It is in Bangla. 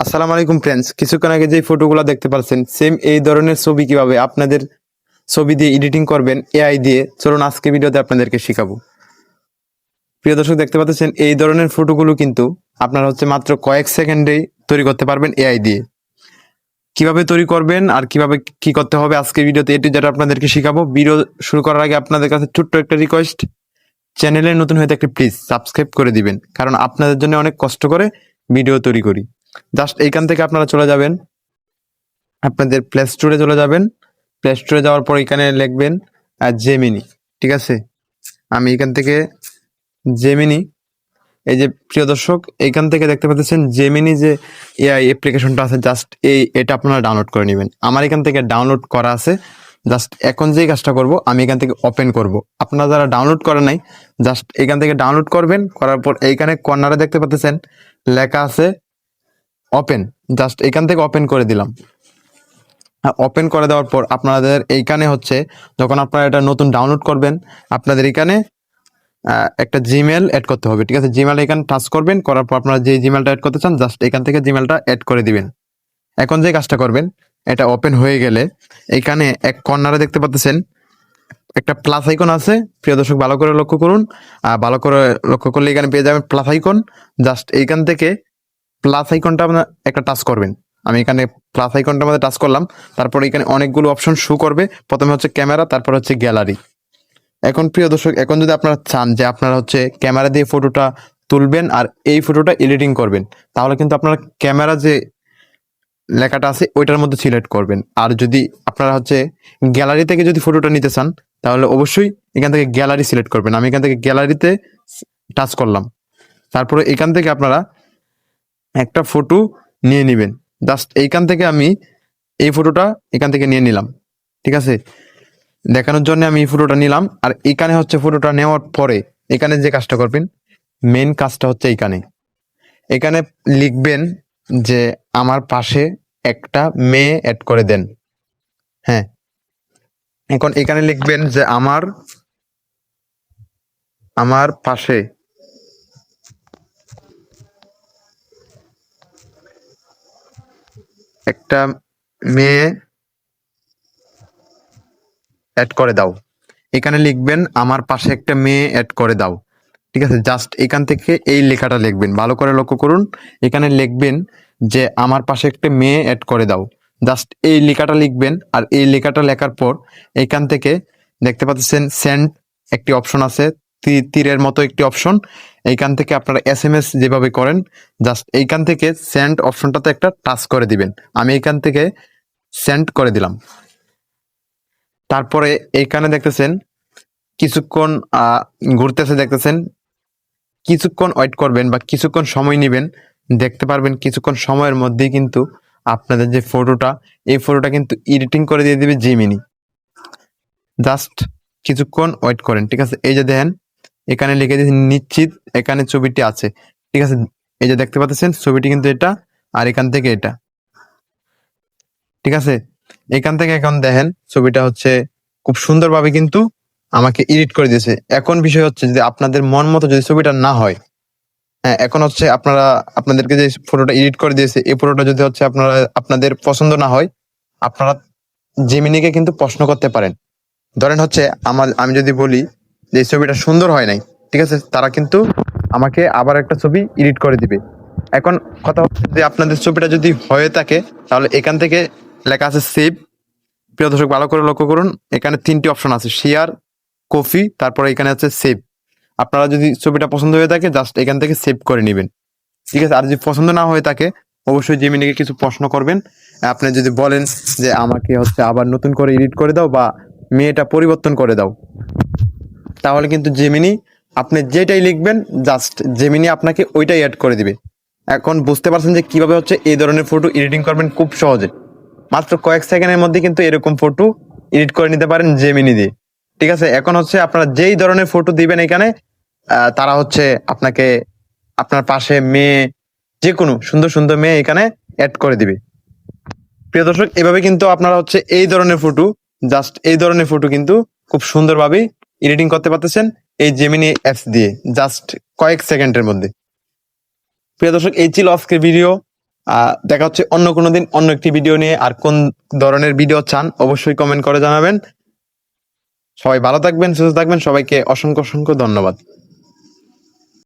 আসসালামু আলাইকুম ফ্রেন্ডস কিছুক্ষণ আগে যে ফটোগুলো দেখতে পাচ্ছেন সেম এই ধরনের ছবি কীভাবে আপনাদের ছবি দিয়ে এডিটিং করবেন এআই দিয়ে, চলুন আজকে ভিডিওতে আপনাদেরকে শেখাবো। প্রিয় দর্শক, দেখতে পাচ্ছেন, এই ধরনের ফটোগুলো কিন্তু আপনারা হচ্ছে মাত্র কয়েক সেকেন্ডেই তৈরি করতে পারবেন এআই দিয়ে। কীভাবে তৈরি করবেন আর কীভাবে কি করতে হবে আজকে ভিডিওতে এটি যেটা আপনাদেরকে শেখাবো। ভিডিও শুরু করার আগে আপনাদের কাছে ছোট্ট একটা রিকোয়েস্ট চ্যানেলে নতুন হয়ে থাকলে প্লিজ সাবস্ক্রাইব করে দিবেন, কারণ আপনাদের জন্য অনেক কষ্ট করে ভিডিও তৈরি করি। জাস্ট এইখান থেকে আপনারা চলে যাবেন। আপনাদের প্লে স্টোরে চলে যাবেন। প্লে স্টোরে যাওয়ার পর এখানে লিখবেন জেমিনি ঠিক আছে? আমি এখান থেকে জেমিনি এই যে প্রিয় দর্শক এইখান থেকে দেখতে পাচ্ছেন জেমিনি যে এআই অ্যাপ্লিকেশনটা আছে জাস্ট এই এটা আপনারা ডাউনলোড করে নেবেন। আমার এখান থেকে ডাউনলোড করা আছে। জাস্ট এখন যেই কাজটা করব, আমি এখান থেকে ওপেন করব। আপনারা যারা ডাউনলোড করে নাই জাস্ট এখান থেকে ডাউনলোড করবেন, করার পর এইখানে কর্নারে দেখতে পাচ্ছেন, লেখা আছে ওপেন জাস্ট এখান থেকে ওপেন করে দিলাম। ওপেন করে দেওয়ার পর আপনাদের এইখানে হচ্ছে যখন আপনারা এটা নতুন ডাউনলোড করবেন, আপনাদের এখানে একটা জিমেল অ্যাড করতে হবে, ঠিক আছে? জিমেল এখানে টাচ করবেন, করার পর আপনারা যে জিমেলটা অ্যাড করতে চান জাস্ট এখান থেকে জিমেলটা অ্যাড করে দিবেন। এখন যে কাজটা করবেন, এটা ওপেন হয়ে গেলে এখানে এক কর্নারে দেখতে পাচ্ছেন, একটা প্লাস আইকন আছে। প্রিয় দর্শক, ভালো করে লক্ষ্য করুন। আর ভালো করে লক্ষ্য করলে এখানে পেয়ে যাবেন প্লাস আইকন জাস্ট এইখান থেকে প্লাস আইকনটা আপনার একটা টাচ করবেন। আমি এখানে প্লাস আইকনটার মধ্যে টাচ করলাম, তারপর এখানে অনেকগুলো অপশন শো করবে। প্রথমে হচ্ছে ক্যামেরা তারপর হচ্ছে গ্যালারি এখন প্রিয় দর্শক, এখন যদি আপনারা চান যে আপনারা হচ্ছে ক্যামেরা দিয়ে ফটোটা তুলবেন আর এই ফটোটা এডিটিং করবেন, তাহলে কিন্তু আপনারা ক্যামেরা যে লেখাটা আছে, ওইটার মধ্যে সিলেক্ট করবেন। আর যদি আপনারা হচ্ছে গ্যালারি থেকে যদি ফটোটা নিতে চান, তাহলে অবশ্যই এখান থেকে গ্যালারি সিলেক্ট করবেন। আমি এখান থেকে গ্যালারিতে টাচ করলাম। তারপরে এখান থেকে আপনারা একটা ফটো নিয়ে নেবেন। জাস্ট এইখান থেকে আমি এই ফটোটা এখান থেকে নিয়ে নিলাম। ঠিক আছে? দেখানোর জন্য আমি এই ফটোটা নিলাম। আর এখানে হচ্ছে ফটোটা নেওয়ার পরে এখানে যে কাজটা করবেন মেন কাজটা হচ্ছে এইখানে। এখানে লিখবেন যে আমার পাশে একটা মেয়ে অ্যাড করে দেন। হ্যাঁ? এখন এখানে লিখবেন যে আমার আমার পাশে একটা মেয়ে অ্যাড করে দাও। এখানে লিখবেন, আমার পাশে একটা মেয়ে অ্যাড করে দাও। ঠিক আছে? জাস্ট এখান থেকে এই লেখাটা লিখবেন। ভালো করে লক্ষ্য করুন। এখানে লিখবেন যে, আমার পাশে একটা মেয়ে অ্যাড করে দাও। জাস্ট এই লেখাটা লিখবেন আর এই লেখাটা লেখার পর এখান থেকে দেখতে পাচ্ছেন সেন্ড একটি অপশন আছে। তীরের মতো একটি অপশন এইখান থেকে আপনারা এস এম এস যেভাবে করেন জাস্ট এইখান থেকে সেন্ড অপশনটাতে একটা টাচ করে দিবেন। আমি এখান থেকে সেন্ড করে দিলাম। তারপরে এইখানে দেখতেছেন, কিছুক্ষণ ঘুরতেছে দেখতেছেন, কিছুক্ষণ ওয়েট করবেন বা কিছুক্ষণ সময় নেবেন, দেখতে পারবেন কিছুক্ষণ সময়ের মধ্যেই কিন্তু আপনাদের যে ফটোটা এই ফটোটা কিন্তু এডিটিং করে দিয়ে দিবে জিমিনি জাস্ট কিছুক্ষণ ওয়েট করেন, ঠিক আছে? এই যে দেখেন এখানে লিখে দিয়েছি, নিশ্চিত এখানে ছবিটি আছে। ঠিক আছে? এই যে দেখতে পাচ্ছেন, ছবিটি কিন্তু এটা আর এখান থেকে এটা। ঠিক আছে? এখান থেকে এখন দেখেন, ছবিটা হচ্ছে খুব সুন্দরভাবে কিন্তু আমাকে এডিট করে দিয়েছে। এখন বিষয় হচ্ছে যদি আপনাদের মন মতো যদি ছবিটা না হয় হ্যাঁ এখন হচ্ছে আপনারা, আপনাদেরকে যে ফটোটা এডিট করে দিয়েছে, এই ফটোটা যদি হচ্ছে আপনারা, আপনাদের পছন্দ না হয়, আপনারা জেমিনিকে কিন্তু প্রশ্ন করতে পারেন। ধরেন হচ্ছে, আমার, আমি যদি বলি যে ছবিটা সুন্দর হয় নাই, ঠিক আছে? তারা কিন্তু আমাকে আবার একটা ছবি এডিট করে দিবে। এখন কথা হচ্ছে যে আপনাদের ছবিটা যদি হয়ে থাকে, তাহলে এখান থেকে লেখা আছে সেভ প্রিয় দর্শক, ভালো করে লক্ষ্য করুন, এখানে তিনটি অপশন আছে শেয়ার কপি তারপরে এখানে আছে সেভ আপনারা যদি ছবিটা পছন্দ হয়ে থাকে জাস্ট এখান থেকে সেভ করে নেবেন। ঠিক আছে? আর যদি পছন্দ না হয়ে থাকে, অবশ্যই জেমিনিকে কিছু প্রশ্ন করবেন। আপনি যদি বলেন যে আমাকে হচ্ছে আবার নতুন করে এডিট করে দাও বা মেয়েটা পরিবর্তন করে দাও। তাহলে কিন্তু জেমিনি আপনি যেটাই লিখবেন জাস্ট জেমিনি আপনাকে ওইটাই অ্যাড করে দিবে। এখন বুঝতে পারছেন যে কীভাবে হচ্ছে এই ধরনের ফটো এডিটিং করবেন খুব সহজে। মাত্র কয়েক সেকেন্ডের মধ্যে কিন্তু এরকম ফটো এডিট করে নিতে পারেন জেমিনি দিয়ে। ঠিক আছে? এখন হচ্ছে আপনারা যেই ধরনের ফটো দিবেন এখানে তারা হচ্ছে আপনাকে আপনার পাশে মেয়ে যে কোনো সুন্দর সুন্দর মেয়ে এখানে অ্যাড করে দিবে। প্রিয় দর্শক, এভাবে কিন্তু আপনারা হচ্ছে এই ধরনের ফটো জাস্ট এই ধরনের ফটো কিন্তু খুব সুন্দরভাবে এডিটিং করতে পারতেছেন এই জেমিনি অ্যাপস দিয়ে জাস্ট কয়েক সেকেন্ডের মধ্যে। প্রিয় দর্শক, এই ছিল আজকের ভিডিও দেখা হচ্ছে অন্য কোনো দিন অন্য একটি ভিডিও নিয়ে। আর কোন ধরনের ভিডিও চান, অবশ্যই কমেন্ট করে জানাবেন। সবাই ভালো থাকবেন, সুস্থ থাকবেন। সবাইকে অসংখ্য অসংখ্য ধন্যবাদ।